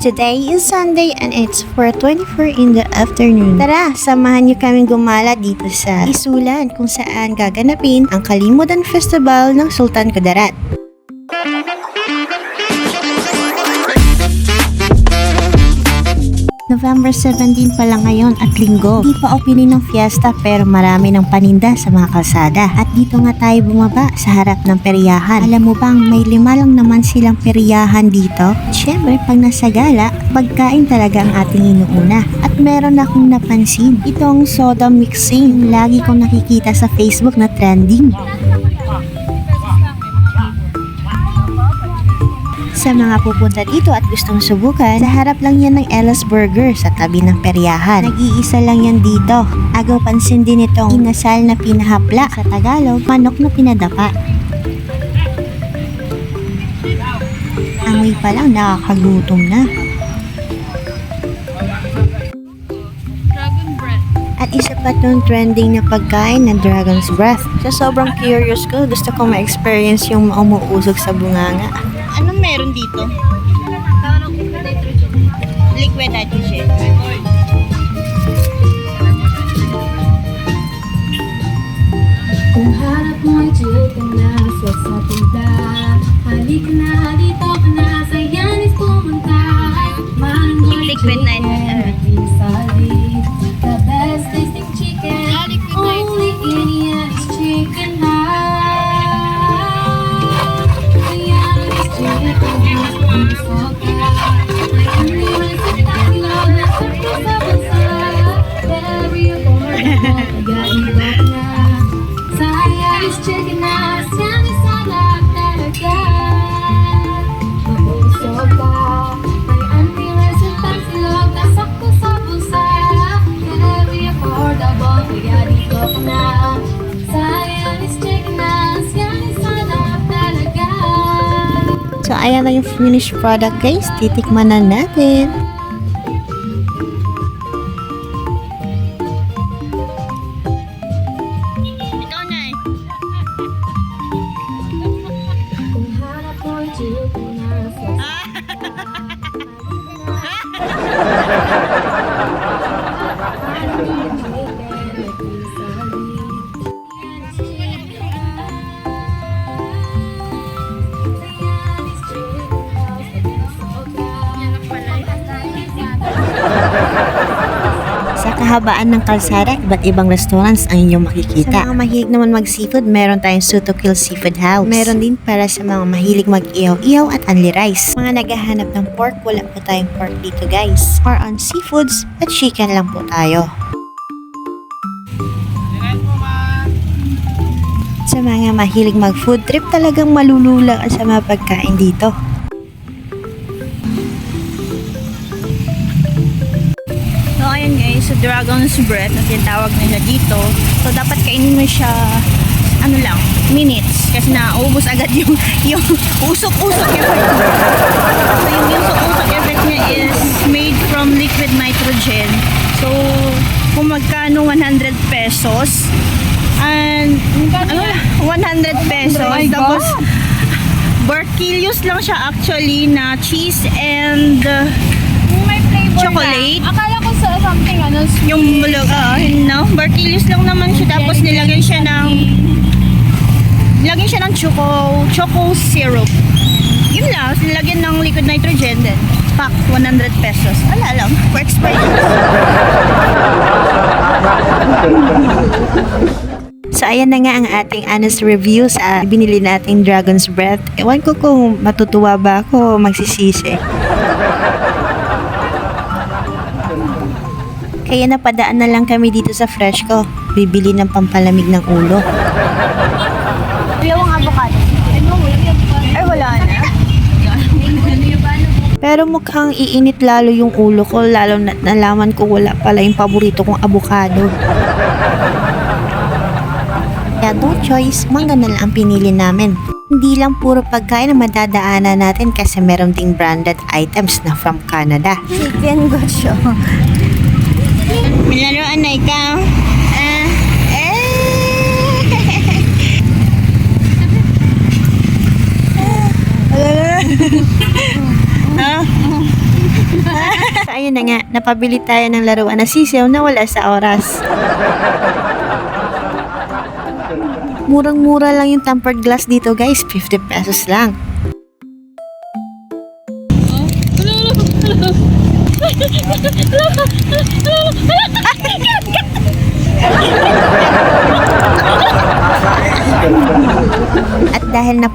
Today is Sunday and it's 4.24 in the afternoon. Tara, samahan niyo kaming gumala dito sa Isulan kung saan gaganapin ang Kalimutan Festival ng Sultan Kudarat. November 17 pa lang ngayon at linggo. Di pa opening ng fiesta pero marami ng paninda sa mga kalsada. At dito nga tayo bumaba sa harap ng peryahan. Alam mo bang may lima lang naman silang peryahan dito? Siyempre pag nasa gala, pagkain talaga ang ating inuuna. At meron akong napansin, itong soda mixing. Lagi kong nakikita sa Facebook na trending. Sa mga pupunta dito at gustong subukan, sa harap lang yan ng Ella's Burger sa tabi ng peryahan. Nag-iisa lang yan dito. Agaw pansin din itong inasal na pinahapla sa Tagalog, manok na pinadapa. Amoy pa lang nakakagutom na. At isa pa tong trending na pagkain na Dragon's Breath. Sa sobrang curious ko, gusto ko ma-experience yung umuusog sa bunganga. Anong meron dito? Liquid nitrogen. Kung harap mo'y chika na sa sa tunda Halika na, dito So, ayan na yung finished product guys. Titikman na natin. Kahabaan ng kalsada, iba't ibang restaurants ang inyong makikita. Sa mga mahilig naman mag-seafood, meron tayong Sutokil Seafood House. Meron din para sa mga mahilig mag-ihaw-ihaw at only rice. Mga naghahanap ng pork, wala po tayong pork dito guys. More on seafoods at chicken lang po tayo. Sa mga mahilig mag-food trip, talagang malulula ka sa mga pagkain dito. So dragon's breath na tinatawag nila dito. So, dapat kainin mo siya, ano lang, minutes. Kasi naubos agad yung, yung usok-usok effect niya. So, yung usok-usok effect niya is made from liquid nitrogen. So, kung magkano 100 pesos. And, ano, 100 pesos. Oh Tapos, God! Barquilius lang siya actually na cheese and uh, Chocolate? na. Sa something ano. Yung bulog, ah, no? Barquilius lang naman siya. Tapos nilagyan siya ng, nilagyan siya ng choco, choco syrup. Yun lang. Nilagyan ng liquid nitrogen din. Pack, 100 pesos. Wala lang. For experience. So, ayan na nga ang ating honest review sa binili nating Dragon's Breath. Ewan ko kung matutuwa ba ako o magsisisi. Kaya napadaan na lang kami dito sa Freshco. Bibili ng pampalamig ng ulo. Yung avocado. Ay, wala na. Pero mukhang iinit lalo yung ulo ko, lalo na nalaman ko wala pala yung paborito kong avocado. Kaya no choice, mangga na lang ang pinili namin. Hindi lang puro pagkain ang madadaanan natin kasi meron ding branded items na from Canada. Chicken gocho. Milaruan na ikaw. Ah, eh. Ah. Ayun na nga, napabili tayo ng laruan na sisiw na wala sa oras. Murang-mura lang yung tempered glass dito guys, 50 pesos lang.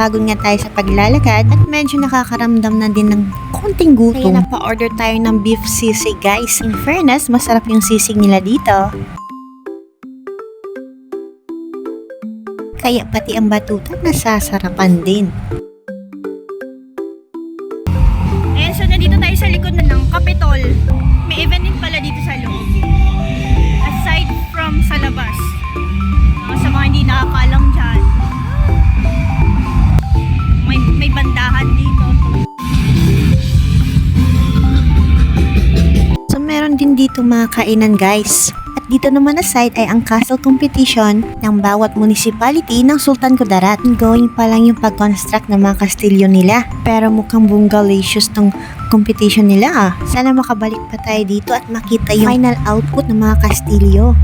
Napagod nga tayo sa paglalakad at medyo nakakaramdam na din ng konting gutom, kaya napa-order tayo ng beef sisig guys. In fairness, masarap yung sisig nila dito. Kaya pati ang batutan nasasarapan din. Dito mga kainan guys. At dito naman na side ay ang castle competition ng bawat municipality ng Sultan Kudarat. Going pa lang yung pag-construct ng mga kastilyo nila. Pero mukhang bungalicious tong competition nila ah. Sana makabalik pa tayo dito at makita yung final output ng mga kastilyo.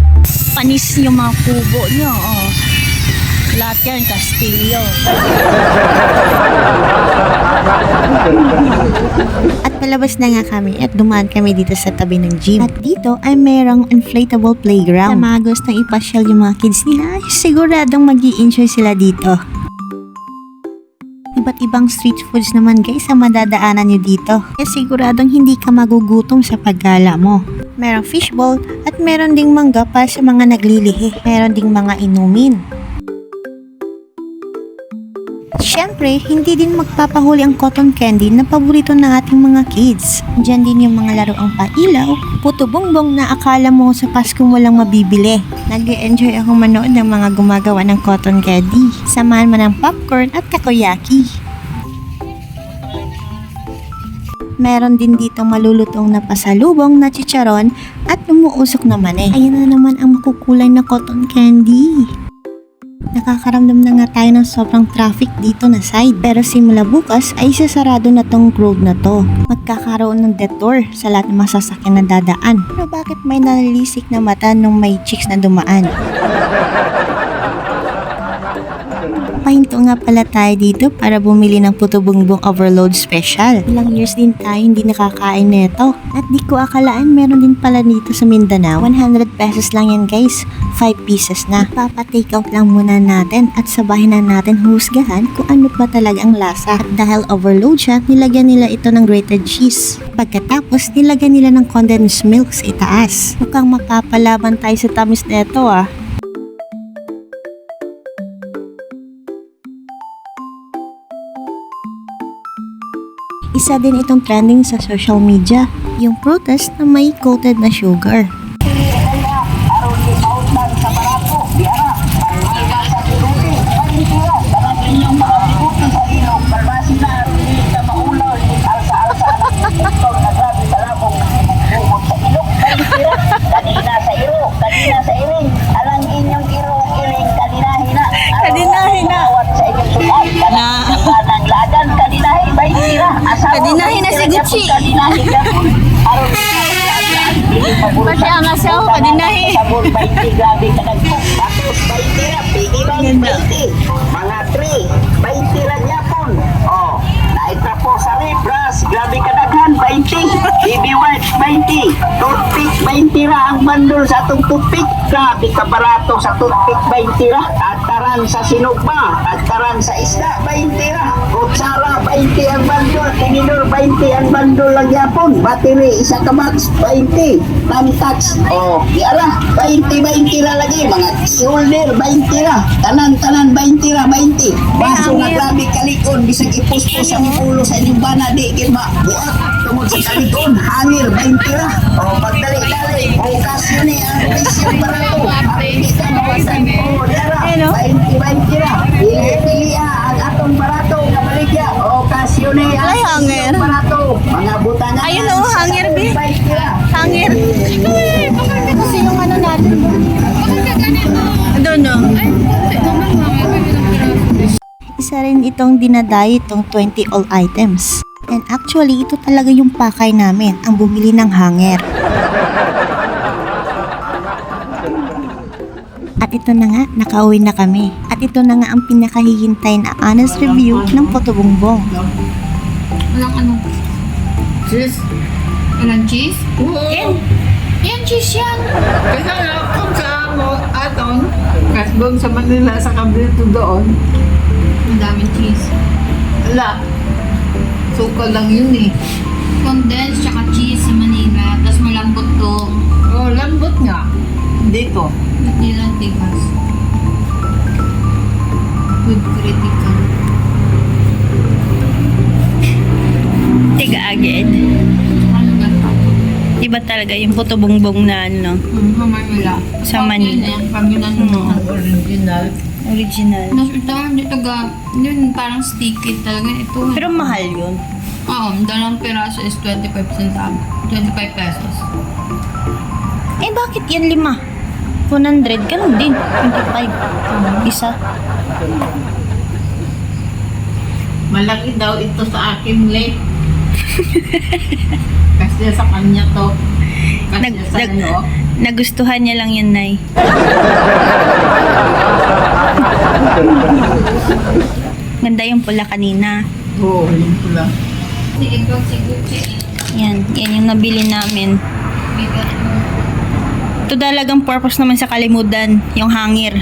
Panis yung mga kubo nyo. Oh. Lahat yan, Castillo. At palabas na nga kami at dumaan kami dito sa tabi ng gym. At dito ay merong inflatable playground. Sa mga gustong ipasyal yung mga kids nila, siguradong mag enjoy sila dito. Iba't ibang street foods naman guys ang madadaanan nyo dito. Kaya siguradong hindi ka magugutom sa paggala mo. Merong fishbowl at meron ding mangga para sa mga naglilihi. Meron ding mga inumin. Siyempre, hindi din magpapahuli ang cotton candy na paborito ng ating mga kids. Diyan din yung mga laruang pailaw, puto bongbong na akala mo sa Pasko mo lang mabibili. nag enjoy ako manood ng mga gumagawa ng cotton candy. Samahan mo ng popcorn at takoyaki. Meron din dito malulutong na pasalubong na chicharon at lumuusok na mani. Ayan na naman ang makukulay na cotton candy. Nakakaramdam na nga tayo ng sobrang traffic dito na side. Pero simula bukas ay sasarado na tong road na to. Magkakaroon ng detour sa lahat ng masasakyan na dadaan. Pero bakit may nalilisik na mata nung may chicks na dumaan? Pahinto nga pala tayo dito para bumili ng puto bungbong overload special. Ilang years din tayo hindi nakakain nito. At di ko akalaan meron din pala dito sa Mindanao. 100 pesos lang yan guys. 5 pieces na. Papa-take out lang muna natin at sabahin na natin husgahan kung ano ba talaga ang lasa. At dahil overload siya, nilagyan nila ito ng grated cheese. Pagkatapos, nilagyan nila ng condensed milk sa itaas. Mukhang mapapalaban tayo sa tamis nito ah. Isa din itong trending sa social media, yung protest na may coated na sugar. kanina sa iro, kanina sa iring, alang inyong iro, iring, kanina hina. Kanina hina. Awat sa inyong sulat, Na. kanang lagan, kanina hi, bay tira. Asawa, Kanina bay hina si tira, Gucci. Kanina hina, aron Pati ang asawa, kanina hi. Sabon, bay ti, grabe ka nagpo. Tapos, bay tira, pigi bay, Ganda. bay ti. Mga tri, bay tira niya pon. Oh, naitra po sa rebras, grabe ka daghan, 20. Baby white, 20. Toothpick, 20 ra ang bandol sa atong toothpick. Grabe ka barato sa toothpick, 20 ra. Tataran sa sinugba, tataran sa isda, 20 ra. Kutsara, 20 ang bandol. Tinidor, 20 ang bandol lang yapon. Battery, isa ka box, 20. Tamtax, oh, yara, 20, 20 ra lagi. Mga shoulder, 20 ra. Tanan-tanan, 20 ra, 20. Baso na grabe kalikon, bisag ipuspos ang ulo sa inyong bana, di kin. Buat, tungod sa kalikon, hangir, 20 ra. O, pagdali-dali, bukas yun eh, ang mission para to. Hindi ka mawasan. O, yara, Hello? 20, 20 ra. Pili-pili ah, ang atong barato, kabaligya. O, kasyon eh, ang Ay, hangir. barato. Mga butangan. Ayun, oh, hangir, be. 20 ra. Hangir. Kasi yung ano natin, Doon, no? isa rin itong dinadayo itong 20 all items. And actually, ito talaga yung pakay namin, ang bumili ng hanger. At ito na nga, nakauwi na kami. At ito na nga ang pinakahihintay na honest review ng Potobongbong. Walang ano. Cheese? Walang cheese? Oo. Yan, cheese yan. Kaya nga kung sa mo, aton, kasi doon sa Manila, sa Cabrito doon, Madaming cheese. wala. Suka lang yun eh. Condensed tsaka cheese sa Manila. Tapos malambot tong Oh, lambot nga. Dito. hindi lang tigas. Food critical. Tiga agad. Ano ba? Iba talaga yung puto bongbong na ano, Hmm, Manila. Sa Manila. Pag yun ang. Original. Original. Nas ito, dito ga, yun parang sticky talaga ito. Pero mahal yun. Oo, dalawang piraso is 25 centavos. 25 pesos. Eh bakit yan lima? 100, ganun din. 25. Isa. Malaki daw ito sa akin, late. kasi sa kanya to. Kasi Nag, sa nag, ano, nagustuhan niya lang yun, Nay. Ganda yung pula kanina. Oo, yun pula. Yan, yan yung nabili namin. Ito talagang purpose naman sa kalimutan, yung hangir.